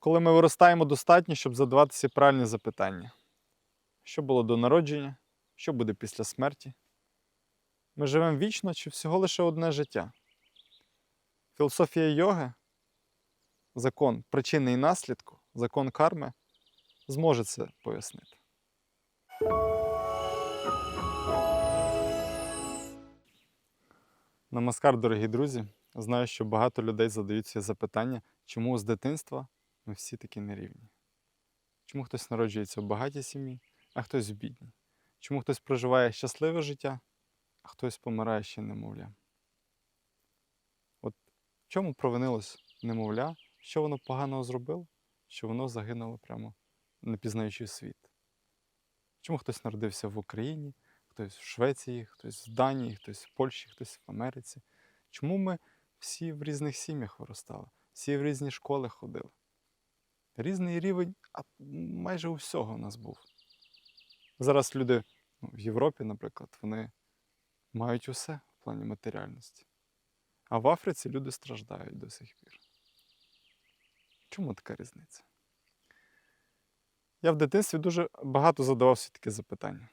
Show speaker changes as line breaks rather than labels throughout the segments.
коли ми виростаємо достатньо, щоб задаватися правильні запитання. Що було до народження? Що буде після смерті? Ми живемо вічно чи всього лише одне життя? Філософія йоги, закон причини і наслідку, закон карми зможе це пояснити. Намаскар, дорогі друзі. Знаю, що багато людей задають ці запитання, чому з дитинства ми всі такі нерівні. Чому хтось народжується в багатій сім'ї, а хтось в бідній? Чому хтось проживає щасливе життя, а хтось помирає ще немовлям? От в чому провинилось немовля? Що воно поганого зробило? Що воно загинуло прямо не пізнаючи світ? Чому хтось народився в Україні, хтось в Швеції, хтось в Данії, хтось в Польщі, хтось в Америці? Чому ми всі в різних сім'ях виростали, всі в різні школи ходили? Різний рівень а майже у всього у нас був. Зараз люди ну, в Європі, наприклад, вони мають усе в плані матеріальності. А в Африці люди страждають до сих пір. Чому така різниця? Я в дитинстві дуже багато задавався таке запитання.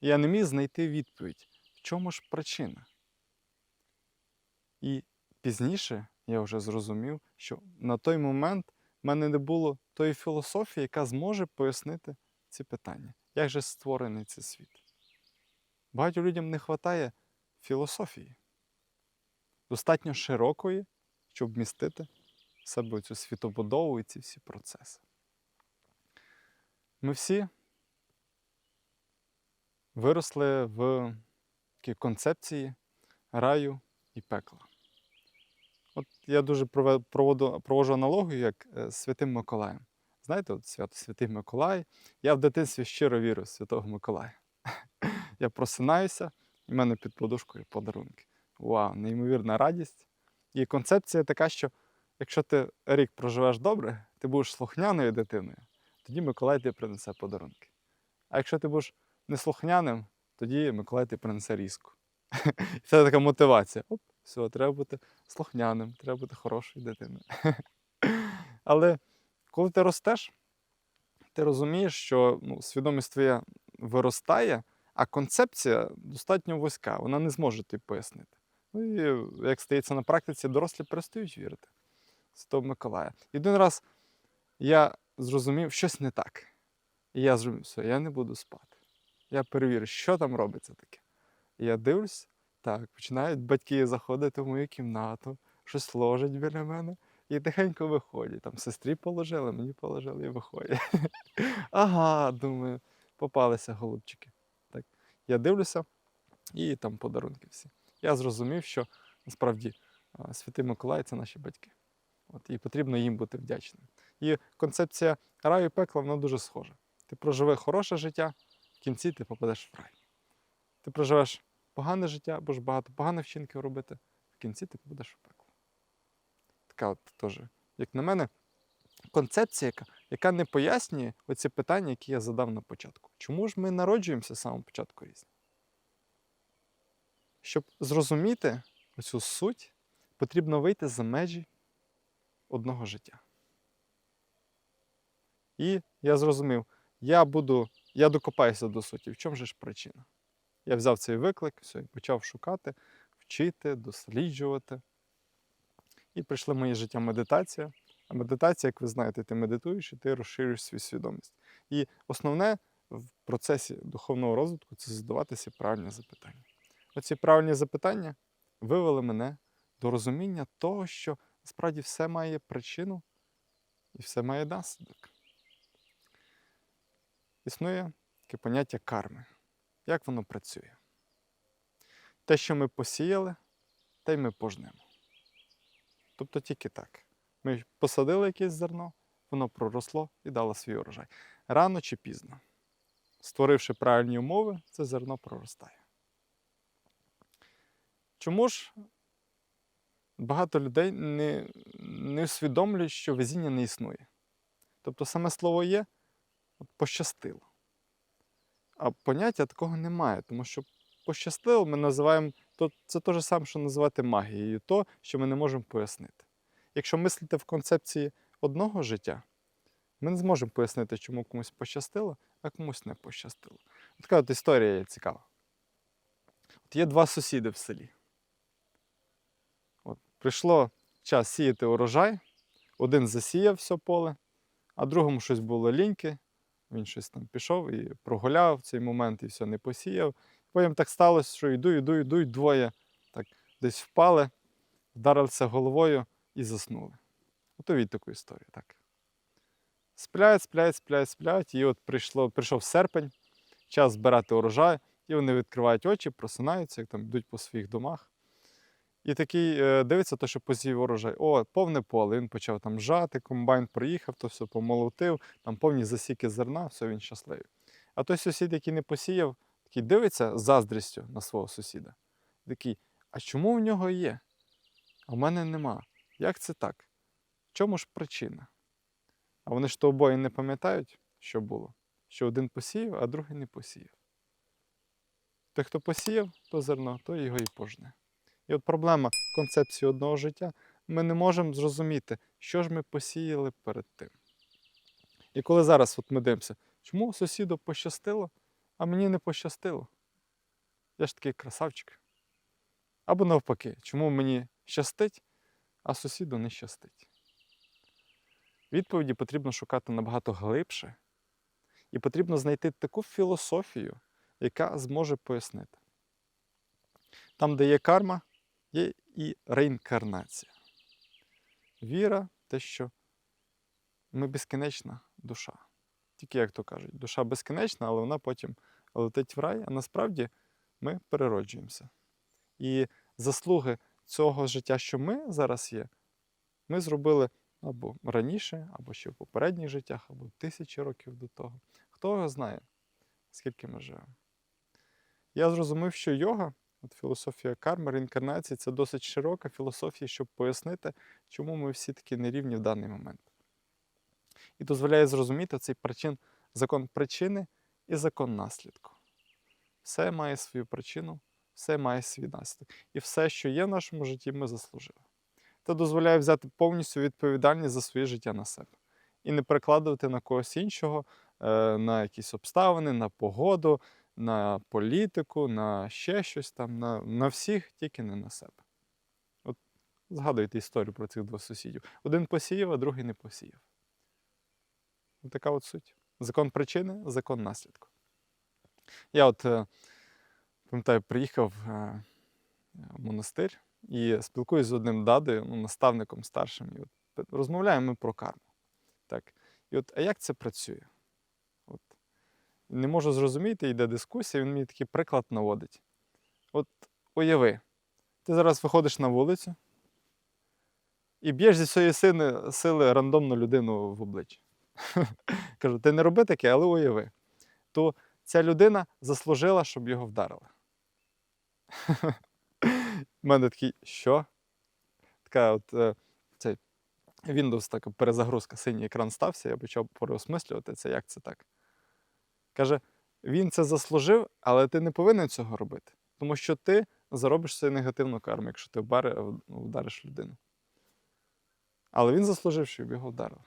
І я не міг знайти відповідь, в чому ж причина. І пізніше я вже зрозумів, що на той момент в мене не було тої філософії, яка зможе пояснити ці питання. Як же створений цей світ? Багатьом людям не вистачає філософії, достатньо широкої, щоб вмістити в себе цю світобудову і ці всі процеси. Ми всі виросли в такій концепції раю і пекла. От я дуже проводу, проводжу аналогію як е, з Святим Миколаєм. Знаєте, от свято Святий Миколай. Я в дитинстві щиро вірю в Святого Миколая. Я просинаюся, і в мене під подушкою подарунки. Вау, неймовірна радість. І концепція така, що якщо ти рік проживеш добре, ти будеш слухняною дитиною, тоді Миколай тобі принесе подарунки. А якщо ти будеш неслухняним, тоді Миколай тобі принесе різку. Це така мотивація. Все, треба бути слухняним, треба бути хорошою дитиною. Але коли ти ростеш, ти розумієш, що ну, свідомість твоя виростає, а концепція достатньо вузька, вона не зможе тобі пояснити. Ну і як стається на практиці, дорослі перестають вірити Святого Миколая. І раз я зрозумів, щось не так. І я зрозумів, все, я не буду спати. Я перевірю, що там робиться таке. І я дивлюсь, так, починають батьки заходити в мою кімнату, щось ложать біля мене і тихенько виходять. Там сестрі положили, мені положили і виходять. Ага, думаю, попалися голубчики. Так, я дивлюся, і там подарунки всі. Я зрозумів, що насправді Святий Миколай це наші батьки. От, і потрібно їм бути вдячним. І концепція раю і пекла вона дуже схожа. Ти проживи хороше життя, в кінці ти попадеш в рай. Ти проживеш погане життя, будеш багато поганих вчинків робити, в кінці ти попадеш в пекло. Така от теж, як на мене, концепція, яка, яка не пояснює оці питання, які я задав на початку. Чому ж ми народжуємося з самого початку різні? Щоб зрозуміти оцю суть, потрібно вийти за межі одного життя. І я зрозумів, я буду, я докопаюся до суті. В чому ж причина? Я взяв цей виклик, все, і почав шукати, вчити, досліджувати. І прийшла моє життя медитація. А медитація, як ви знаєте, ти медитуєш і ти розширюєш свою свідомість. І основне в процесі духовного розвитку це задаватися правильні запитання. Оці правильні запитання вивели мене до розуміння того, що насправді все має причину і все має наслідок. Існує таке поняття карми. Як воно працює? Те, що ми посіяли, те й ми пожнемо. Тобто тільки так. Ми посадили якесь зерно, воно проросло і дало свій урожай. Рано чи пізно. Створивши правильні умови, це зерно проростає. Чому ж багато людей не, не усвідомлюють, що везіння не існує? Тобто саме слово є пощастило. А поняття такого немає, тому що пощастило ми називаємо то це те ж саме, що називати магією, то, що ми не можемо пояснити. Якщо мислити в концепції одного життя, ми не зможемо пояснити, чому комусь пощастило, а комусь не пощастило. Така от історія є цікава. От є два сусіди в селі. От, прийшло час сіяти урожай, один засіяв все поле, а другому щось було ліньки. Він щось там пішов і прогуляв цей момент і все не посіяв. Потім так сталося, що йду, йду, йду, і двоє так десь впали, вдарилися головою і заснули. От уявіть таку історію. так. Сплять, сплять, сплять, сплять. І от прийшло, прийшов серпень, час збирати урожай, і вони відкривають очі, просинаються, як там йдуть по своїх домах. І такий е, дивиться, то, що посів урожай. О, повне поле. Він почав там жати, комбайн приїхав, то все помолотив, там повні засіки зерна, все він щасливий. А той сусід, який не посіяв, такий дивиться з заздрістю на свого сусіда. Такий, а чому в нього є? А в мене нема. Як це так? В чому ж причина? А вони ж то обоє не пам'ятають, що було. Що один посіяв, а другий не посіяв. Той, хто посіяв, то зерно, то його і пожне. І от проблема концепції одного життя. Ми не можемо зрозуміти, що ж ми посіяли перед тим. І коли зараз от ми дивимося, чому сусіду пощастило, а мені не пощастило? Я ж такий красавчик. Або навпаки, чому мені щастить, а сусіду не щастить? Відповіді потрібно шукати набагато глибше, і потрібно знайти таку філософію, яка зможе пояснити. Там, де є карма, є і реінкарнація. Віра те, що ми безкінечна душа. Тільки, як то кажуть, душа безкінечна, але вона потім летить в рай, а насправді ми перероджуємося. І заслуги цього життя, що ми зараз є, ми зробили або раніше, або ще в попередніх життях, або тисячі років до того. Хто його знає, скільки ми живемо. Я зрозумів, що йога, от філософія карми, реінкарнації це досить широка філософія, щоб пояснити, чому ми всі такі нерівні в даний момент. І дозволяє зрозуміти цей причин, закон причини і закон наслідку. Все має свою причину, все має свій наслідок. І все, що є в нашому житті, ми заслужили. Це дозволяє взяти повністю відповідальність за своє життя на себе і не перекладувати на когось іншого, е, на якісь обставини, на погоду, на політику, на ще щось там, на, на всіх, тільки не на себе. От згадуйте історію про цих двох сусідів. Один посіяв, а другий не посіяв. От така от суть. Закон причини, закон наслідку. Я от е, пам'ятаю, приїхав е, в монастир і спілкуюся з одним дадою, ну, наставником старшим. І от розмовляємо ми про карму. Так. І от, а як це працює? Не можу зрозуміти, йде дискусія, він мені такий приклад наводить. От уяви, ти зараз виходиш на вулицю і б'єш зі своєї сили, сили рандомну людину в обличчя. Кажу, ти не роби таке, але уяви. То ця людина заслужила, щоб його вдарили. У мене такий, що? Така от е, цей Windows така перезагрузка, синій екран стався, я почав переосмислювати це, як це так. Каже, він це заслужив, але ти не повинен цього робити. Тому що ти заробиш собі негативну карму, якщо ти вдариш людину. Але він заслужив, щоб його вдарили.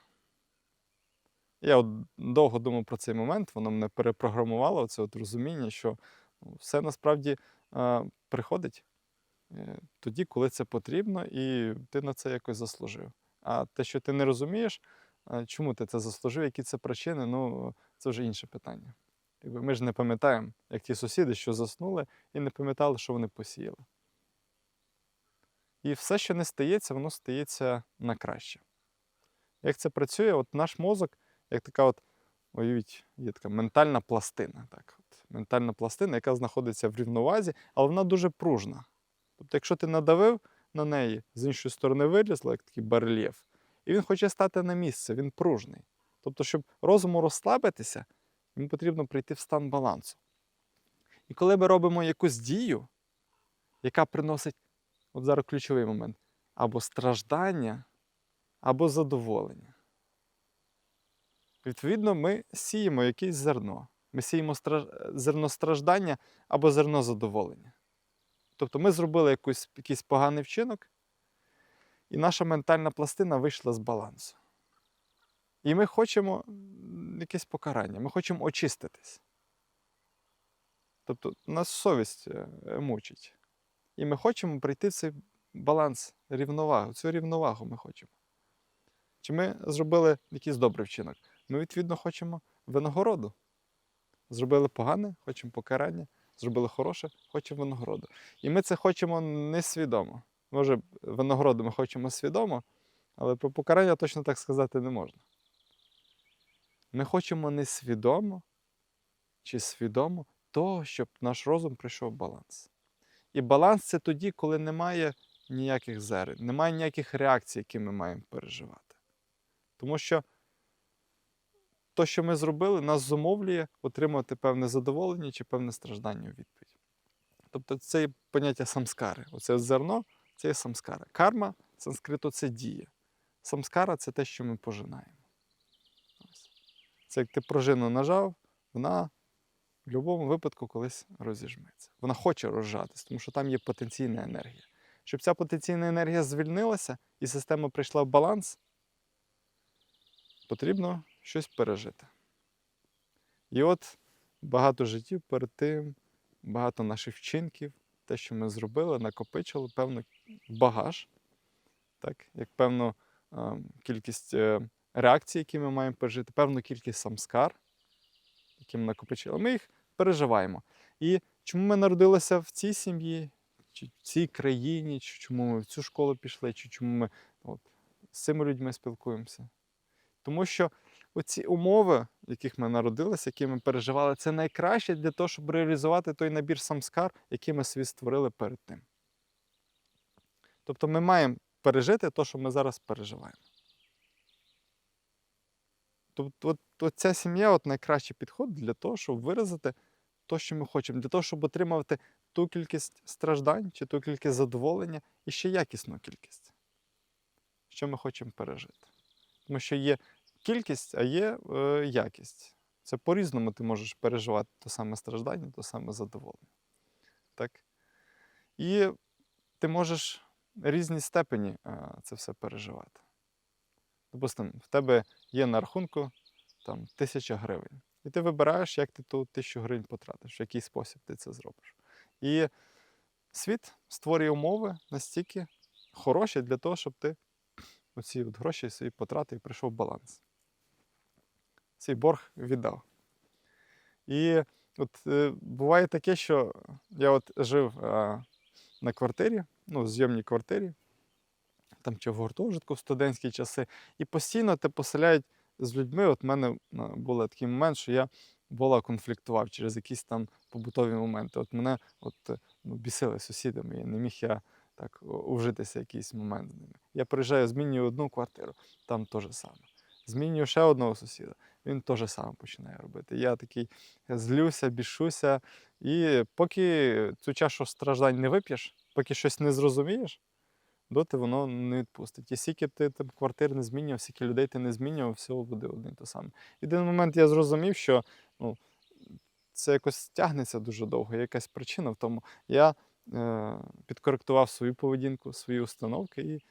Я от довго думав про цей момент, воно мене перепрограмувало це от розуміння, що ну, все насправді е, приходить е, тоді, коли це потрібно, і ти на це якось заслужив. А те, що ти не розумієш, чому ти це заслужив, які це причини, ну це вже інше питання. Ми ж не пам'ятаємо, як ті сусіди, що заснули, і не пам'ятали, що вони посіяли. І все, що не стається, воно стається на краще. Як це працює, от наш мозок, як така от, уявіть, є така ментальна пластина. Так, от, Ментальна пластина, яка знаходиться в рівновазі, але вона дуже пружна. Тобто, якщо ти надавив на неї, з іншої сторони вилізла, як такий барельєф, і він хоче стати на місце, він пружний. Тобто, щоб розуму розслабитися, йому потрібно прийти в стан балансу. І коли ми робимо якусь дію, яка приносить, от зараз ключовий момент, або страждання, або задоволення. Відповідно, ми сіємо якесь зерно. Ми сіємо страж... зерно страждання або зерно задоволення. Тобто ми зробили якийсь, якийсь поганий вчинок, і наша ментальна пластина вийшла з балансу. І ми хочемо якесь покарання, ми хочемо очиститись. Тобто нас совість е, мучить. І ми хочемо прийти в цей баланс, рівновагу, цю рівновагу ми хочемо. Чи ми зробили якийсь добрий вчинок? Ми, відповідно, хочемо винагороду. Зробили погане, хочемо покарання, зробили хороше, хочемо винагороду. І ми це хочемо несвідомо. Може, винагороду ми хочемо свідомо, але про покарання точно так сказати не можна. Ми хочемо несвідомо чи свідомо того, щоб наш розум прийшов в баланс. І баланс це тоді, коли немає ніяких зерен, немає ніяких реакцій, які ми маємо переживати. Тому що то, що ми зробили, нас зумовлює отримати певне задоволення чи певне страждання у відповідь. Тобто це є поняття самскари. Оце зерно це є самскара. Карма санскриту це дія. Самскара це те, що ми пожинаємо. Це як ти пружину нажав, вона в будь-якому випадку колись розіжметься. Вона хоче розжатись, тому що там є потенційна енергія. Щоб ця потенційна енергія звільнилася і система прийшла в баланс, потрібно щось пережити. І от багато життів перед тим, багато наших вчинків, те, що ми зробили, накопичили певний багаж, так, як певну кількість е, реакцій, які ми маємо пережити, певну кількість самскар, які ми накопичили. Ми їх переживаємо. І чому ми народилися в цій сім'ї, чи в цій країні, чи чому ми в цю школу пішли, чи чому ми от, з цими людьми спілкуємося? Тому що оці умови, в яких ми народилися, які ми переживали, це найкраще для того, щоб реалізувати той набір самскар, який ми собі створили перед тим. Тобто ми маємо пережити те, що ми зараз переживаємо. Тобто, от, ця сім'я от найкращий підход для того, щоб виразити те, що ми хочемо, для того, щоб отримувати ту кількість страждань чи ту кількість задоволення і ще якісну кількість, що ми хочемо пережити. Тому що є кількість, а є е, якість. Це по-різному ти можеш переживати то саме страждання, то саме задоволення. Так? І ти можеш в різній степені е, це все переживати. Допустимо, в тебе є на рахунку там, тисяча гривень. І ти вибираєш, як ти ту тисячу гривень потратиш, в який спосіб ти це зробиш. І світ створює умови настільки хороші для того, щоб ти оці от гроші свої потратив і прийшов баланс. Цей борг віддав. І от е, буває таке, що я от жив е, на квартирі, ну, в зйомній квартирі, там чи в гуртожитку в студентські часи, і постійно те поселяють з людьми. От в мене е, був такий момент, що я була конфліктував через якісь там побутові моменти. От мене от, ну, бісили сусіди мої, не міг я так ужитися якийсь момент з ними. Я приїжджаю, змінюю одну квартиру, там те ж саме. Змінюю ще одного сусіда, він те ж саме починає робити. Я такий злюся, бішуся. І поки цю чашу страждань не вип'єш, поки щось не зрозумієш, доти воно не відпустить. І скільки ти там, квартир не змінював, скільки людей ти не змінював, все буде одне й те саме. Єдиний момент я зрозумів, що ну, це якось тягнеться дуже довго, є якась причина в тому. Я е, підкоректував свою поведінку, свої установки, і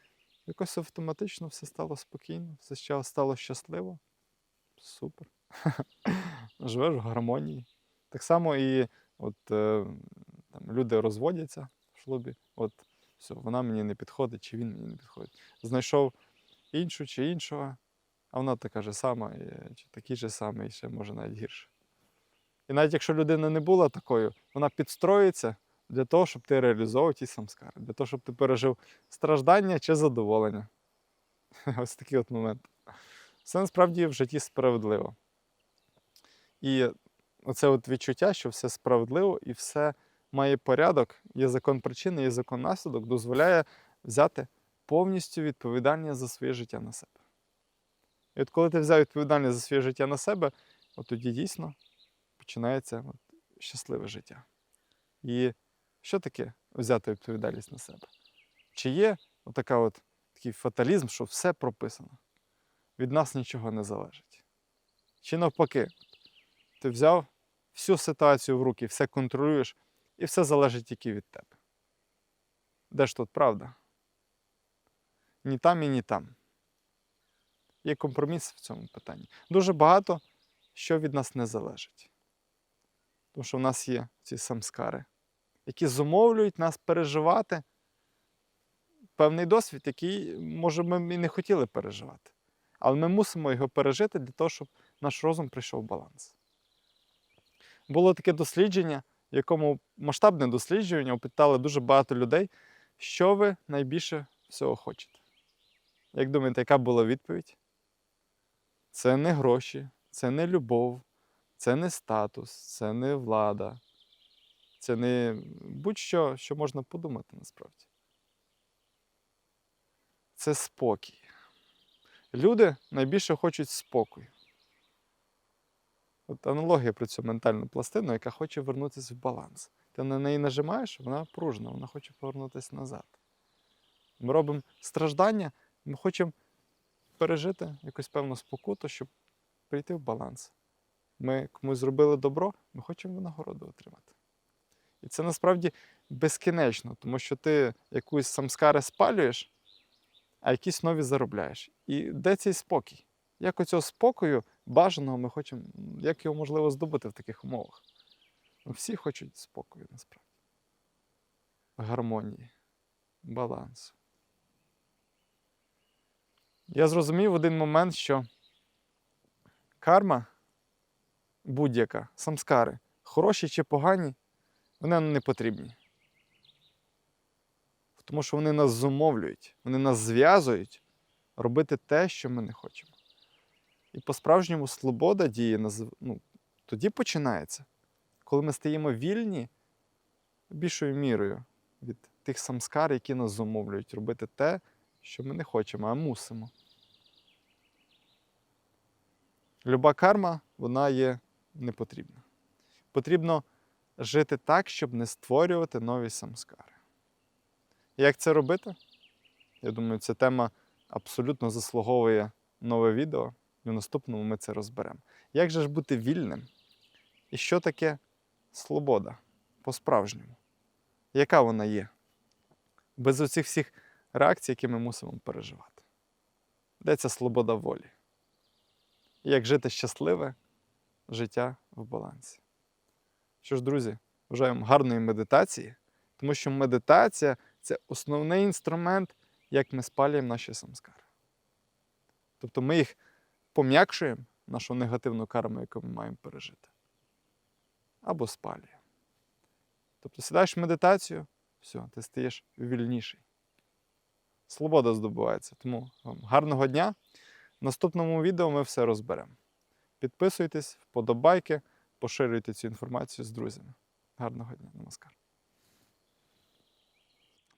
якось автоматично все стало спокійно, все стало щасливо. Супер. Живеш в гармонії. Так само і от, е, там, люди розводяться в шлюбі. От все, вона мені не підходить, чи він мені не підходить. Знайшов іншу чи іншого, а вона така ж сама, і, чи такий же самий, і ще може навіть гірше. І навіть якщо людина не була такою, вона підстроїться для того, щоб ти реалізовував ті самскари, для того, щоб ти пережив страждання чи задоволення. Ось такий от момент. Все насправді в житті справедливо. І оце от відчуття, що все справедливо і все має порядок, є закон причини, є закон наслідок, дозволяє взяти повністю відповідальність за своє життя на себе. І от коли ти взяв відповідальність за своє життя на себе, от тоді дійсно починається от щасливе життя. І що таке взяти відповідальність на себе? Чи є отака от, такий фаталізм, що все прописано? Від нас нічого не залежить. Чи навпаки, ти взяв всю ситуацію в руки, все контролюєш, і все залежить тільки від тебе. Де ж тут правда? Ні там і ні там. є компроміс в цьому питанні. Дуже багато що від нас не залежить. Тому що в нас є ці самскари, які зумовлюють нас переживати певний досвід, який, може, ми і не хотіли переживати. Але ми мусимо його пережити для того, щоб наш розум прийшов в баланс. Було таке дослідження, в якому масштабне дослідження опитали дуже багато людей, що ви найбільше всього хочете. Як думаєте, яка була відповідь? Це не гроші, це не любов, це не статус, це не влада, це не будь-що, що можна подумати насправді. Це спокій. Люди найбільше хочуть спокою. От аналогія про цю ментальну пластину, яка хоче вернутися в баланс. Ти на неї нажимаєш, вона пружна, вона хоче повернутися назад. Ми робимо страждання, ми хочемо пережити якусь певну спокуту, щоб прийти в баланс. Ми комусь зробили добро, ми хочемо винагороду отримати. І це насправді безкінечно, тому що ти якусь самскари спалюєш, а якісь нові заробляєш. І де цей спокій? Як оцього спокою бажаного ми хочемо, як його можливо здобути в таких умовах? Ну, всі хочуть спокою насправді. Гармонії, балансу. Я зрозумів в один момент, що карма будь-яка, самскари, хороші чи погані, вони не потрібні. Тому що вони нас зумовлюють, вони нас зв'язують робити те, що ми не хочемо. І по-справжньому свобода діє ну, тоді починається, коли ми стаємо вільні більшою мірою від тих самскар, які нас зумовлюють робити те, що ми не хочемо, а мусимо. Люба карма, вона є непотрібна. Потрібно жити так, щоб не створювати нові самскари. Як це робити? Я думаю, ця тема абсолютно заслуговує нове відео, і в наступному ми це розберемо. Як же ж бути вільним? І що таке свобода по-справжньому? Яка вона є? Без оцих всіх реакцій, які ми мусимо переживати. Де ця свобода волі? Як жити щасливе життя в балансі? Що ж, друзі, бажаю вам гарної медитації, тому що медитація це основний інструмент, як ми спалюємо наші самскари. Тобто ми їх пом'якшуємо, нашу негативну карму, яку ми маємо пережити, або спалюємо. Тобто сідаєш в медитацію, все, ти стаєш вільніший. Свобода здобувається. Тому вам гарного дня. В наступному відео ми все розберемо. Підписуйтесь, вподобайки, поширюйте цю інформацію з друзями. Гарного дня, намаскар.